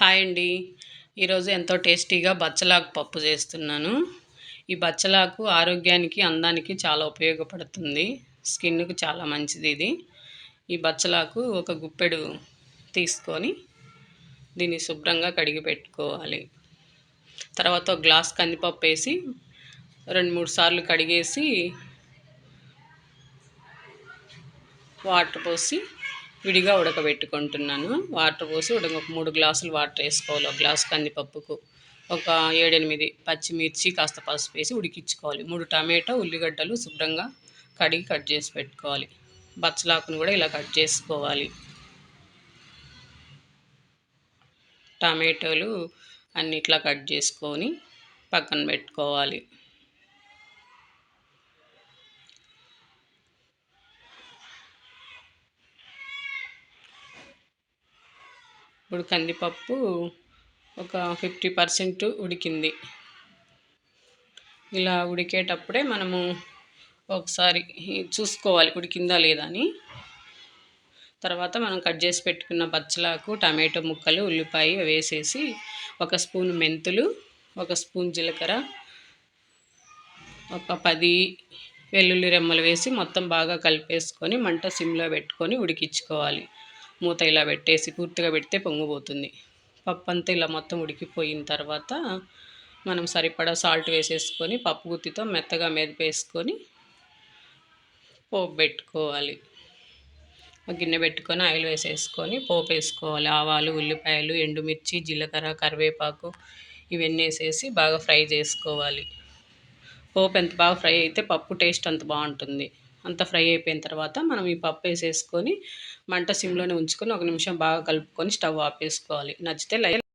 Hi అండి. ఈరోజు ఎంతో టేస్టీగా బచ్చలాకు పప్పు చేస్తున్నాను. ఈ బచ్చలాకు ఆరోగ్యానికి అందానికి చాలా ఉపయోగపడుతుంది. స్కిన్కు చాలా మంచిది ఇది. ఈ బచ్చలాకు ఒక గుప్పెడు తీసుకొని దీన్ని శుభ్రంగా కడిగి పెట్టుకోవాలి. తర్వాత ఒక గ్లాస్ కందిపప్పు వేసి రెండు మూడు సార్లు కడిగేసి వాటర్ పోసి విడిగా ఉడకబెట్టుకుంటున్నాను. వాటర్ పోసి ఉడక ఒక మూడు గ్లాసులు వాటర్ వేసుకోవాలి. ఒక గ్లాసు కందిపప్పుకు ఒక ఏడెనిమిది పచ్చిమిర్చి కాస్త పసుపు వేసి ఉడికించుకోవాలి. మూడు టమాటో ఉల్లిగడ్డలు శుభ్రంగా కడిగి కట్ చేసి పెట్టుకోవాలి. బచ్చలాకును కూడా ఇలా కట్ చేసుకోవాలి. టమాటోలు అన్ని ఇట్లా కట్ చేసుకొని పక్కన పెట్టుకోవాలి. ఇప్పుడు కందిపప్పు ఒక ఫిఫ్టీ పర్సెంట్ ఉడికింది. ఇలా ఉడికేటప్పుడే మనము ఒకసారి చూసుకోవాలి ఉడికిందా లేదా అని. తర్వాత మనం కట్ చేసి పెట్టుకున్న బచ్చలాకు టమాటో ముక్కలు ఉల్లిపాయ వేసేసి ఒక స్పూన్ మెంతులు ఒక స్పూన్ జీలకర్ర ఒక పది వెల్లుల్లి రెమ్మలు వేసి మొత్తం బాగా కలిపేసుకొని మంట సిమ్లో పెట్టుకొని ఉడికించుకోవాలి. మూత ఇలా పెట్టేసి పూర్తిగా పెడితే పొంగిపోతుంది పప్పు అంతా ఇలా మొత్తం ఉడికిపోయిన తర్వాత మనం సరిపడా సాల్ట్ వేసేసుకొని పప్పు గుత్తితో మెత్తగా మెదిపేసుకొని పోపు పెట్టుకోవాలి. గిన్నె పెట్టుకొని ఆయిల్ వేసేసుకొని పోపు వేసుకోవాలి. ఆవాలు ఉల్లిపాయలు ఎండుమిర్చి జీలకర్ర కరివేపాకు ఇవన్నీ వేసేసి బాగా ఫ్రై చేసుకోవాలి. పోపు ఎంత బాగా ఫ్రై అయితే పప్పు టేస్ట్ అంత బాగుంటుంది. అంతా ఫ్రై అయిపోయిన తర్వాత మనం ఈ పప్పు వేసేసుకొని మంట సిమ్లోనే ఉంచుకొని ఒక నిమిషం బాగా కలుపుకొని స్టవ్ ఆపేసుకోవాలి నచ్చితే లైక్